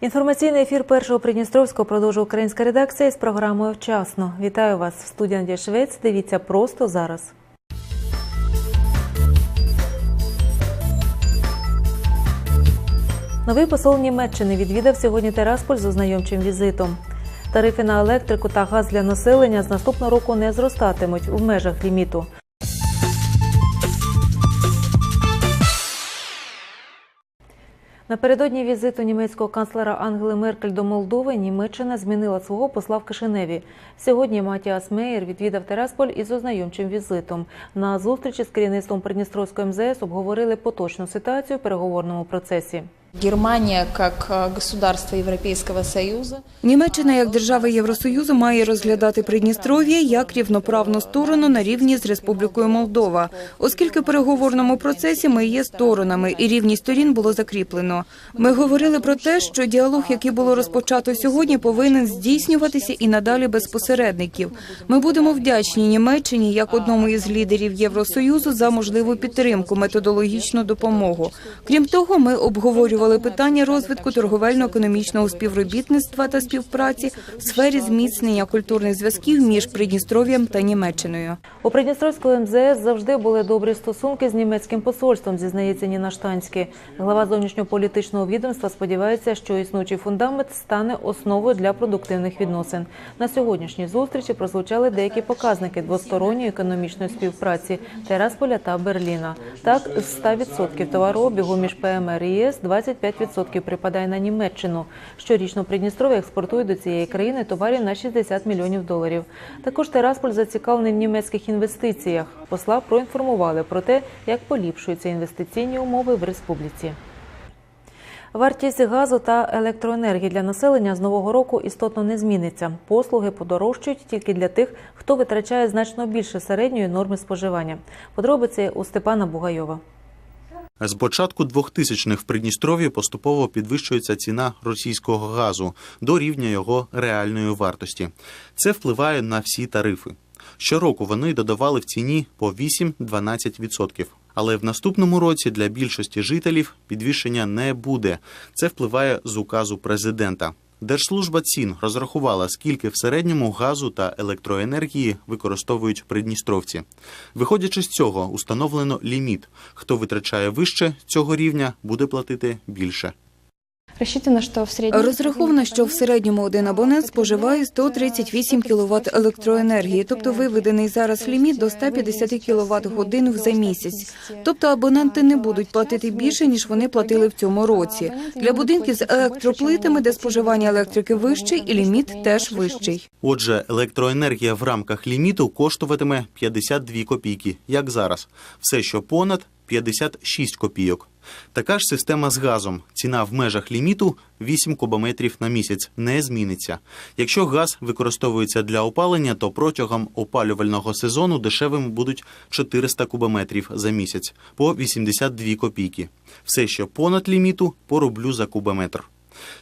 Інформаційний ефір першого Придністровського продовжує українська редакція з програмою Вчасно. Вітаю вас в студії Надія Швець. Дивіться просто зараз. Новий посол Німеччини відвідав сьогодні Терасполь з ознайомчим візитом. Тарифи на електрику та газ для населення з наступного року не зростатимуть в межах ліміту. Напередодні візиту німецького канцлера Ангели Меркель до Молдови Німеччина змінила свого посла в Кишиневі. Сьогодні Матіас Меєр відвідав Терасполь із ознайомчим візитом. На зустрічі з керівництвом Придністровської МЗС обговорили поточну ситуацію в переговорному процесі. Германия как э, государство Европейского Союза Німеччина як держава Євросоюзу має розглядати Придністров'я як рівноправну сторону на рівні з Республікою Молдова, оскільки в переговорному процесі ми є сторонами, і рівність сторін було закріплено. Ми говорили про те, що діалог, який було розпочато сьогодні, повинен здійснюватися і надалі без посередників. Ми будемо вдячні Німеччині як одному із лідерів Євросоюзу за можливу підтримку, методологічну допомогу. Крім того, ми обговорювали питання розвитку торговельно-економічного співробітництва та співпраці в сфері зміцнення культурних зв'язків між Придністров'ям та Німеччиною. У Придністровської МЗС завжди були добрі стосунки з німецьким посольством, зізнається Ніна Штанський. Глава зовнішньополітичного відомства сподівається, що існуючий фундамент стане основою для продуктивних відносин. На сьогоднішній зустрічі прозвучали деякі показники двосторонньої економічної співпраці Терасполя та Берліна. Так, з 100% товарообігу між ПМР і ЄС 25% припадає на Німеччину. Щорічно Придністров'я експортує до цієї країни товарів на 60 мільйонів доларів. Також Терасполь зацікавлений в німецьких інвестиціях. Посла проінформували про те, як поліпшуються інвестиційні умови в республіці. Вартість газу та електроенергії для населення з нового року істотно не зміниться. Послуги подорожчають тільки для тих, хто витрачає значно більше середньої норми споживання. Подробиці у Степана Бугайова. З початку 2000-х в Придністров'ї поступово підвищується ціна російського газу до рівня його реальної вартості. Це впливає на всі тарифи. Щороку вони додавали в ціні по 8-12%. Але в наступному році для більшості жителів підвищення не буде. Це впливає з указу президента. Держслужба цін розрахувала, скільки в середньому газу та електроенергії використовують придністровці. Виходячи з цього, установлено ліміт. Хто витрачає вище цього рівня, буде платити більше. Розраховано, що в середньому один абонент споживає 138 кВт електроенергії, тобто виведений зараз ліміт до 150 кВт годин за місяць. Тобто абоненти не будуть платити більше, ніж вони платили в цьому році. Для будинків з електроплитами, де споживання електрики вищий, і ліміт теж вищий. Отже, електроенергія в рамках ліміту коштуватиме 52 копійки, як зараз. Все, що понад 56 копійок. Така ж система з газом. Ціна в межах ліміту 8 кубометрів на місяць не зміниться. Якщо газ використовується для опалення, то протягом опалювального сезону дешевими будуть 400 кубометрів за місяць по 82 копійки. Все, що понад ліміту, по рублю за кубометр.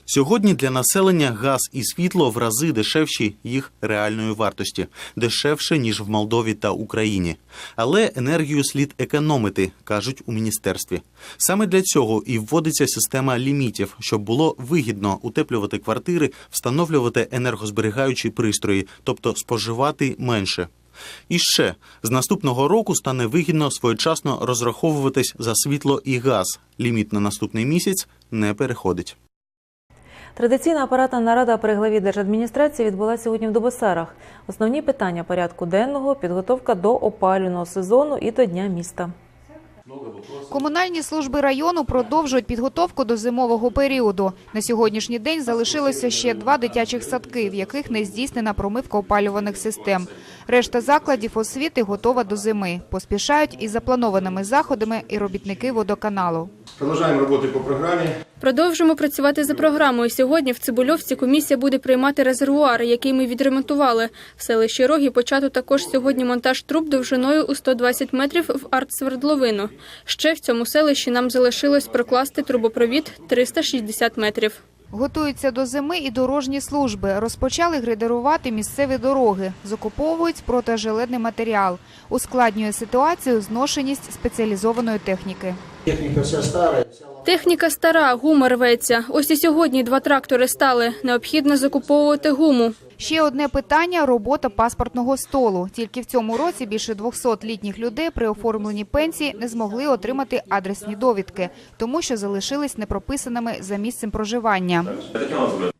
Сьогодні для населення газ і світло в рази дешевші їх реальної вартості, дешевше ніж в Молдові та Україні. Але енергію слід економити, кажуть у міністерстві. Саме для цього і вводиться система лімітів, щоб було вигідно утеплювати квартири, встановлювати енергозберігаючі пристрої, тобто споживати менше. І ще з наступного року стане вигідно своєчасно розраховуватись за світло і газ. Ліміт на наступний місяць не переходить. Традиційна апаратна нарада при главі держадміністрації відбулася сьогодні в Дубосарах. Основні питання порядку денного підготовка до опалювального сезону і до дня міста. Комунальні служби району продовжують підготовку до зимового періоду. На сьогоднішній день залишилося ще два дитячих садки, в яких не здійснена промивка опалюваних систем. Решта закладів освіти готова до зими. Поспішають із запланованими заходами і робітники водоканалу. Продовжуємо роботи по програмі. Продовжимо працювати за програмою. Сьогодні в Цибульовці комісія буде приймати резервуар, який ми відремонтували. В селищі Рогі почато також сьогодні монтаж труб довжиною у 120 метрів в артсвердловину. Ще в цьому селищі нам залишилось прокласти трубопровід 360 метрів. Готуються до зими і дорожні служби. Розпочали грейдерувати місцеві дороги. Закуповують протижилетний матеріал. Ускладнює ситуацію зношеність спеціалізованої техніки. Техніка вся стара, Техніка стара, гума рветься. Ось і сьогодні два трактори стали. Необхідно закуповувати гуму. Ще одне питання – робота паспортного столу. Тільки в цьому році більше 200 літніх людей при оформленні пенсії не змогли отримати адресні довідки, тому що залишились непрописаними за місцем проживання.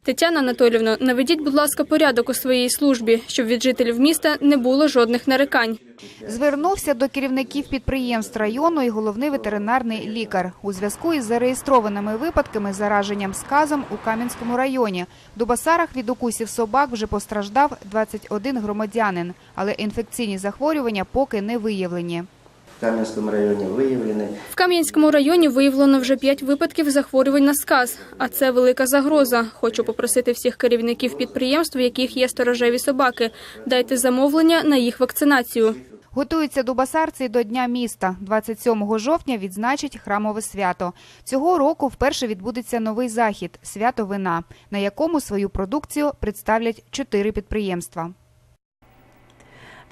Тетяна Анатолівна, наведіть, будь ласка, порядок у своїй службі, щоб від жителів міста не було жодних нарекань. Звернувся до керівників підприємств району і головний ветеринарний лікар у зв'язку із зареєстрованими випадками зараженням сказом у Кам'янському районі. В Дубасарах від укусів собак вже постраждав 21 громадянин, але інфекційні захворювання поки не виявлені. В Кам'янському районі виявлені В Кам'янському районі виявлено вже п'ять випадків захворювань на сказ, а це велика загроза. Хочу попросити всіх керівників підприємств, у яких є сторожеві собаки, дайте замовлення на їх вакцинацію. Готуються дубасарці до Дня міста. 27 жовтня відзначать храмове свято. Цього року вперше відбудеться новий захід – свято вина, на якому свою продукцію представлять чотири підприємства.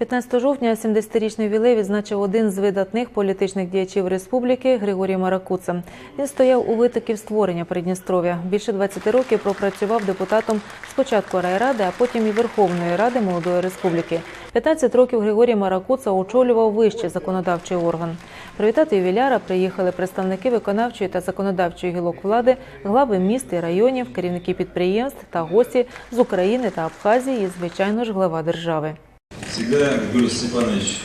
15 жовтня 70-річний ювілей відзначив один з видатних політичних діячів республіки Григорій Маракуца. Він стояв у витоків створення Придністров'я. Більше 20 років пропрацював депутатом спочатку райради, а потім і Верховної Ради молодої республіки. 15 років Григорій Маракуца очолював вищий законодавчий орган. Привітати ювіляра приїхали представники виконавчої та законодавчої гілок влади, глави міст і районів, керівники підприємств та гості з України та Абхазії, і, звичайно ж, глава держави. Всегда Григорий Степанович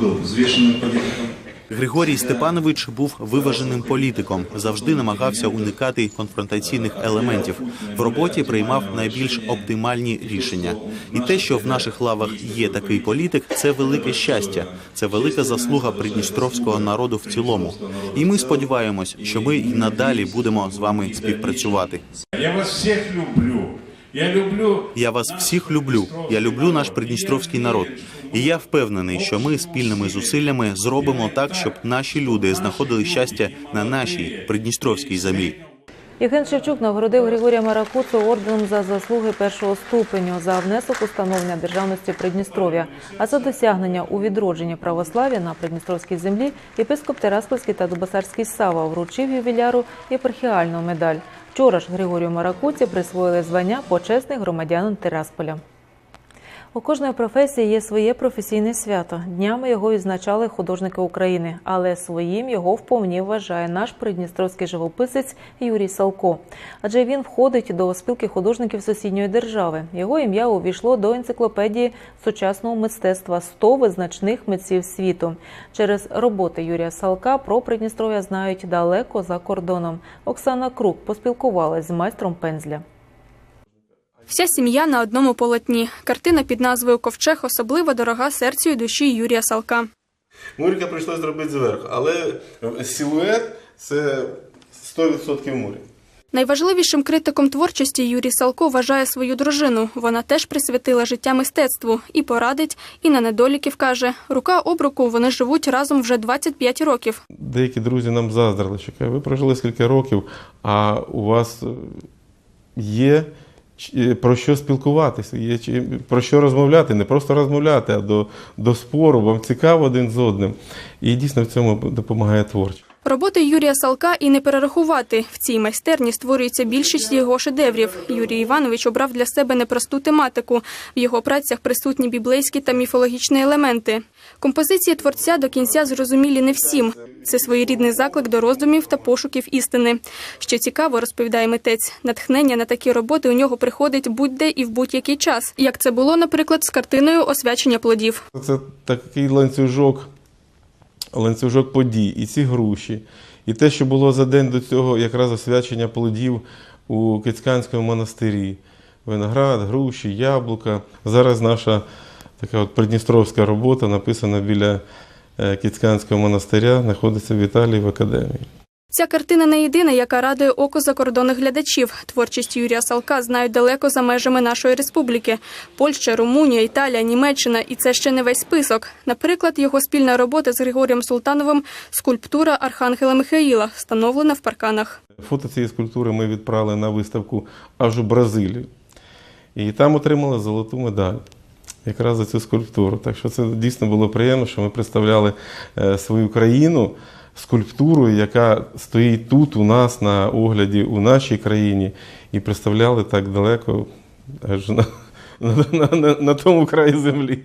был взвешенным политиком. Григорій Степанович був виваженим політиком, завжди намагався уникати конфронтаційних елементів. В роботі приймав найбільш оптимальні рішення. І те, що в наших лавах є такий політик, це велике щастя, це велика заслуга придністровського народу в цілому. І ми сподіваємось, що ми й надалі будемо з вами співпрацювати. Я вас всех люблю. Я люблю Я вас всіх люблю. Я люблю наш придністровський народ. І я впевнений, що ми спільними зусиллями зробимо так, щоб наші люди знаходили щастя на нашій придністровській землі. Євген Шевчук нагородив Григорія Маракуцу орденом за заслуги першого ступеню за внесок у становлення державності Придністров'я, а за досягнення у відродженні православ'я на Придністровській землі єпископ Тераспольський та Дубасарський Сава вручив ювіляру єпархіальну медаль. Вчора ж Григорію Маракуці присвоїли звання почесних громадянин Терасполя. У кожної професії є своє професійне свято. Днями його відзначали художники України, але своїм його вповні вважає наш придністровський живописець Юрій Салко. Адже він входить до спілки художників сусідньої держави. Його ім'я увійшло до енциклопедії сучасного мистецтва 100 визначних митців світу. Через роботи Юрія Салка про Придністров'я знають далеко за кордоном. Оксана Крук поспілкувалась з майстром пензля. Вся сім'я на одному полотні. Картина під назвою Ковчег особливо дорога серцю і душі Юрія Салка. Мурика прийшлось зробити зверху, але силует це 100% мурі. Найважливішим критиком творчості Юрій Салко вважає свою дружину. Вона теж присвятила життя мистецтву і порадить, і на недоліків каже. Рука об руку вони живуть разом вже 25 років. Деякі друзі нам заздрили, що ви прожили скільки років, а у вас е, є про що спілкуватися, є про що розмовляти, не просто розмовляти, а до, до спору. Вам цікаво один з одним. І дійсно в цьому допомагає творчість. Роботи Юрія Салка і не перерахувати. В цій майстерні створюється більшість його шедеврів. Юрій Іванович обрав для себе непросту тематику. В його працях присутні біблейські та міфологічні елементи. Композиції творця до кінця зрозумілі не всім. Це своєрідний заклик до роздумів та пошуків істини. Що цікаво, розповідає митець, натхнення на такі роботи у нього приходить будь-де і в будь-який час, як це було, наприклад, з картиною освячення плодів. Це такий ланцюжок, ланцюжок подій, і ці груші, і те, що було за день до цього, якраз освячення плодів у Кицьканському монастирі. Виноград, груші, яблука. Зараз наша така от придністровська робота написана біля Кіцьканського Кицьканського монастиря, знаходиться в Італії в академії. Ця картина не єдина, яка радує око закордонних глядачів. Творчість Юрія Салка знають далеко за межами нашої республіки: Польща, Румунія, Італія, Німеччина, і це ще не весь список. Наприклад, його спільна робота з Григорієм Султановим скульптура Архангела Михаїла, встановлена в парканах. Фото цієї скульптури ми відправили на виставку аж у Бразилію. І там отримали золоту медаль. Якраз за цю скульптуру. Так що це дійсно було приємно, що ми представляли е, свою країну скульптурою, яка стоїть тут у нас на огляді у нашій країні, і представляли так далеко, аж на, на, на, на тому краї землі.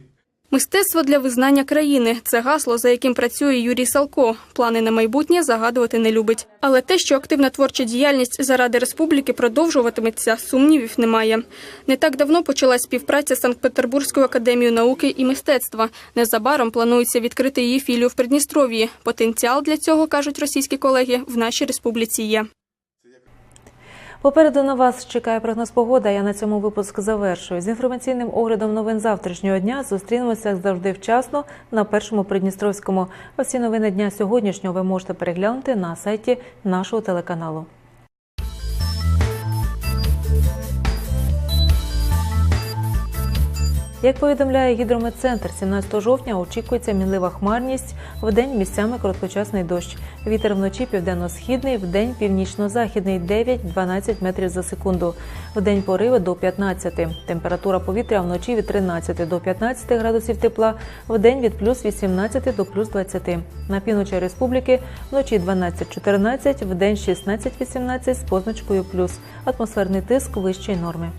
Мистецтво для визнання країни це гасло, за яким працює Юрій Салко. Плани на майбутнє загадувати не любить. Але те, що активна творча діяльність заради республіки продовжуватиметься, сумнівів немає. Не так давно почалась співпраця з Санкт-Петербурзькою академією науки і мистецтва. Незабаром планується відкрити її філію в Придністров'ї. Потенціал для цього кажуть російські колеги в нашій республіці є. Попереду на вас чекає прогноз погода. Я на цьому випуск завершую. З інформаційним оглядом новин завтрашнього дня зустрінемося завжди вчасно на першому Придністровському. А всі новини дня сьогоднішнього ви можете переглянути на сайті нашого телеканалу. Як повідомляє гідрометцентр, 17 жовтня очікується мінлива хмарність, вдень місцями короткочасний дощ. Вітер вночі південно-східний, вдень північно-західний 9-12 метрів за секунду. Вдень пориви до 15. Температура повітря вночі від 13 до 15 градусів тепла, вдень від плюс 18 до плюс 20. На півночі республіки вночі 12-14, вдень 16-18 з позначкою плюс. Атмосферний тиск вищої норми.